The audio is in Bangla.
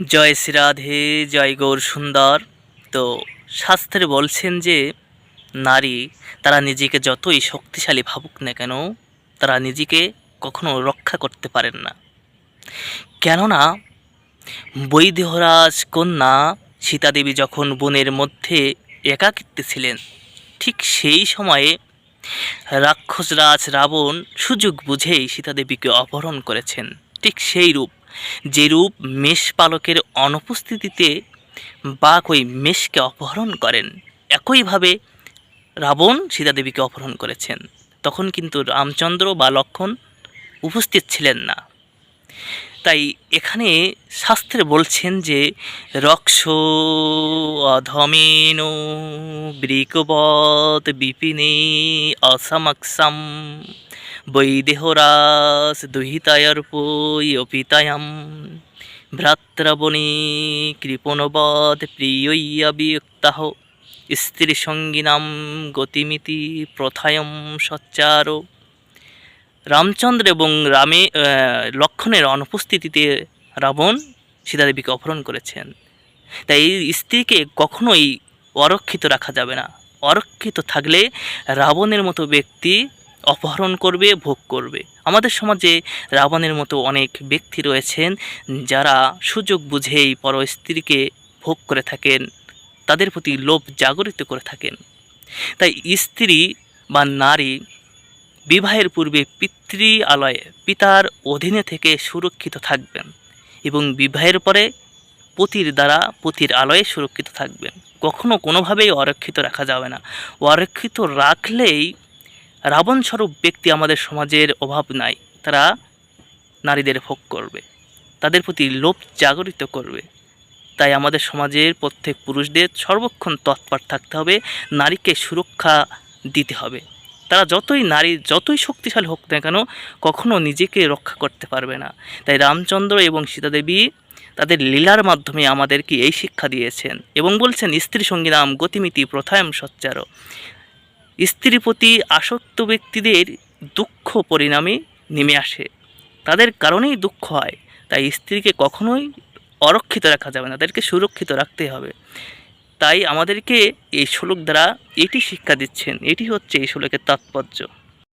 জয় শ্রী রাধে, জয় গৌর সুন্দর। তো শাস্ত্রে বলছেন যে, নারী তারা নিজেকে যতই শক্তিশালী ভাবুক না কেন, তারা নিজেকে কখনো রক্ষা করতে পারেন না। কেননা বৈদেহরাজ কন্যা সীতাদেবী যখন বনের মধ্যে একাকিত্বে ছিলেন, ঠিক সেই সময়ে রাক্ষসরাজ রাবণ সুযোগ বুঝেই সীতাদেবীকে অপহরণ করেছেন। ঠিক সেই রূপ। যে রূপ মেষপালকের অনুপস্থিতিতে বাঘ ওই মেষকে অপহরণ করেন, একইভাবে রাবণ সীতাদেবীকে অপহরণ করেছেন। তখন কিন্তু রামচন্দ্র বা লক্ষণ উপস্থিত ছিলেন না। তাই এখানে শাস্ত্রে বলছেন যে রক্ষ অধমেন বৃকবত বিপিনে অসমক্ষম বৈদেহরাস ভ্রাতৃবণী কৃপণবৎ প্রিয়ইয়া বিয়ক্তাহ স্ত্রীসঙ্গিনাম গতিমিতি প্রথায়ম সচ্চার রামচন্দ্র এবং রামে লক্ষণের অনুপস্থিতিতে রাবণ সীতাদেবীকে অপহরণ করেছেন। তাই স্ত্রীকে কখনোই অরক্ষিত রাখা যাবে না। অরক্ষিত থাকলে রাবণের মতো ব্যক্তি অপহরণ করবে, ভোগ করবে। আমাদের সমাজে রাবণের মতো অনেক ব্যক্তি রয়েছেন যারা সুযোগ বুঝেই পর স্ত্রীকে ভোগ করে থাকেন, তাদের প্রতি লোভ জাগরিত করে থাকেন। তাই স্ত্রী বা নারী বিবাহের পূর্বে পিতৃ আলয়ে, পিতার অধীনে থেকে সুরক্ষিত থাকবেন এবং বিবাহের পরে পতির দ্বারা পতির আলয়ে সুরক্ষিত থাকবেন। কখনো কোনোভাবেই অরক্ষিত রাখা যাবে না। অরক্ষিত রাখলেই রাবণ স্বরূপ ব্যক্তি আমাদের সমাজের অভাব নাই। তারা নারীদের ভোগ করবে। তাদের প্রতি লোভ জাগরিত করবে। তাই আমাদের সমাজের প্রত্যেক পুরুষদের সর্বক্ষণ তৎপর থাকতে হবে, নারীকে সুরক্ষা দিতে হবে। তারা যতই নারী, যতই শক্তিশালী হোক না কেন কখনও নিজেকে রক্ষা করতে পারবে না। তাই রামচন্দ্র এবং সীতাদেবী তাদের লীলার মাধ্যমে আমাদেরকে এই শিক্ষা দিয়েছেন এবং বলছেন, স্ত্রী সঙ্গী নাম গতিমিতি প্রথায়ম সচ্চার। স্ত্রীর প্রতি আসক্ত ব্যক্তিদের দুঃখ পরিণামে নেমে আসে। তাদের কারণেই দুঃখ হয়। তাই স্ত্রীকে কখনোই অরক্ষিত রাখা যাবে না, তাদেরকে সুরক্ষিত রাখতে হবে। তাই আমাদেরকে এই শ্লোক দ্বারা এটি শিক্ষা দিচ্ছেন। এটি হচ্ছে এই শ্লোকের তাৎপর্য।